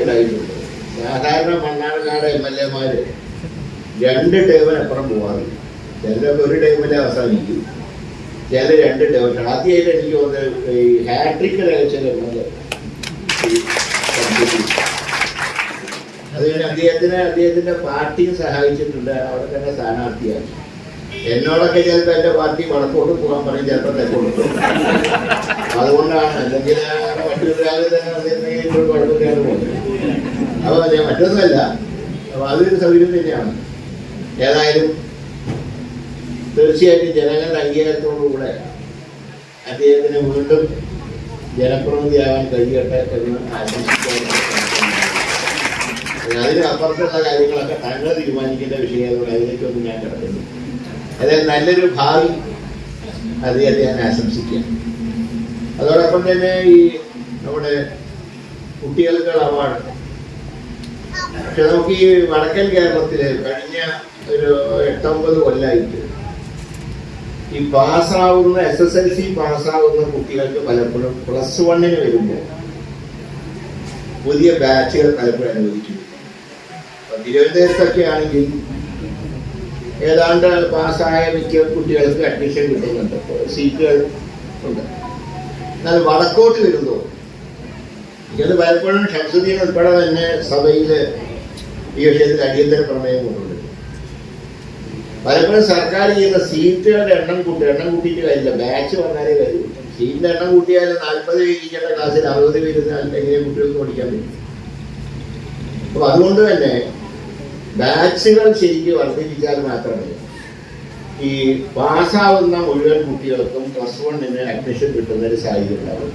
ഉണ്ടായിട്ടുണ്ട് സാധാരണ Mannarkkad M L എമാര് രണ്ട് ടേമിന് അപ്പുറം പോവാറില്ല ചിലരൊക്കെ ഒരു ടൈമിൽ അവസാനിക്കും. ചില രണ്ട് ടേമിൽ ആദ്യമായിട്ട് എനിക്ക് തോന്നുന്നത് ഈ ഹാട്രിക് രഹസ്യം അത് ഞാൻ അദ്ദേഹത്തിന് അദ്ദേഹത്തിന്റെ പാർട്ടിയും സഹായിച്ചിട്ടുണ്ട്. അവിടെ തന്നെ സ്ഥാനാർത്ഥിയാണ്. എന്നോടൊക്കെ ചിലപ്പോൾ എന്റെ പാർട്ടി വടക്കോട്ട് പോകാൻ പറയും ചിലപ്പോൾ തെക്കോട്ട് അതുകൊണ്ടാണ്. അല്ലെങ്കിൽ കാലം തന്നെ മറ്റൊന്നുമല്ല അപ്പോൾ അതൊരു സൗകര്യം തന്നെയാണ് ഏതായാലും തീർച്ചയായിട്ടും ജനങ്ങളുടെ അംഗീകാരത്തോടുകൂടെ അദ്ദേഹത്തിന് വീണ്ടും ജനപ്രതിനിധിയാവാൻ കഴിയട്ടെ എന്ന് ആശംസിക്കാൻ അതിനപ്പുറത്തുള്ള കാര്യങ്ങളൊക്കെ താങ്കൾ തീരുമാനിക്കേണ്ട വിഷയമാണ് അതിലേക്കൊന്നും ഞാൻ കിടക്കുന്നു അതായത് നല്ലൊരു ഭാവി അദ്ദേഹത്തെ ഞാൻ ആശംസിക്കാം അതോടൊപ്പം തന്നെ ഈ നമ്മുടെ കുട്ടികൾക്കുള്ള അവാർഡ്. പക്ഷെ നമുക്ക് ഈ വടക്കൻ കേരളത്തിൽ കഴിഞ്ഞ ഒരു എട്ടൊമ്പത് കൊല്ലായിട്ട് ഈ പാസ്സാവുന്ന എസ് എസ് എൽ സി പാസ്സാവുന്ന കുട്ടികൾക്ക് പലപ്പോഴും പ്ലസ് വണ്ണിന് വരുമ്പോൾ പുതിയ ബാച്ചുകൾ പലപ്പോഴും അനുവദിക്കുന്നു. തിരുവനന്തപുരത്തൊക്കെ ആണെങ്കിൽ ഏതാണ്ട് പാസ്സായ മിക്ക കുട്ടികൾക്ക് അഡ്മിഷൻ കിട്ടുന്നുണ്ട്. സീറ്റുകൾ ഉണ്ട്. എന്നാൽ വടക്കോട്ട് വരുമ്പോൾ ഇത് പലപ്പോഴും ഷംസുദ്ദീൻ ഉൾപ്പെടെ തന്നെ സഭയിൽ ഈ വിഷയത്തിൽ അടിയന്തര പ്രമേയം കൊണ്ടുണ്ട് പലപ്പോഴും സർക്കാർ ചെയ്യുന്ന സീറ്റുകളുടെ എണ്ണം കൂട്ടി എണ്ണം കൂട്ടിയിട്ട് കാര്യമില്ല. ബാച്ച് വന്നാലേ കാര്യം സീറ്റിന്റെ എണ്ണം കൂട്ടിയാൽ നാൽപ്പത് ഇരിക്കേണ്ട ക്ലാസ്സിൽ അറുപത് പേര് എങ്ങനെ കുട്ടികൾക്ക് പഠിക്കാൻ പറ്റും? അപ്പൊ അതുകൊണ്ട് തന്നെ ബാച്ചുകൾ ശരിക്കും വർദ്ധിപ്പിച്ചാൽ മാത്രമേ ഈ പാസ്സാവുന്ന മുഴുവൻ കുട്ടികൾക്കും പ്ലസ് വണ്ണിന് അഡ്മിഷൻ കിട്ടുന്ന ഒരു സാഹചര്യം ഉണ്ടാവും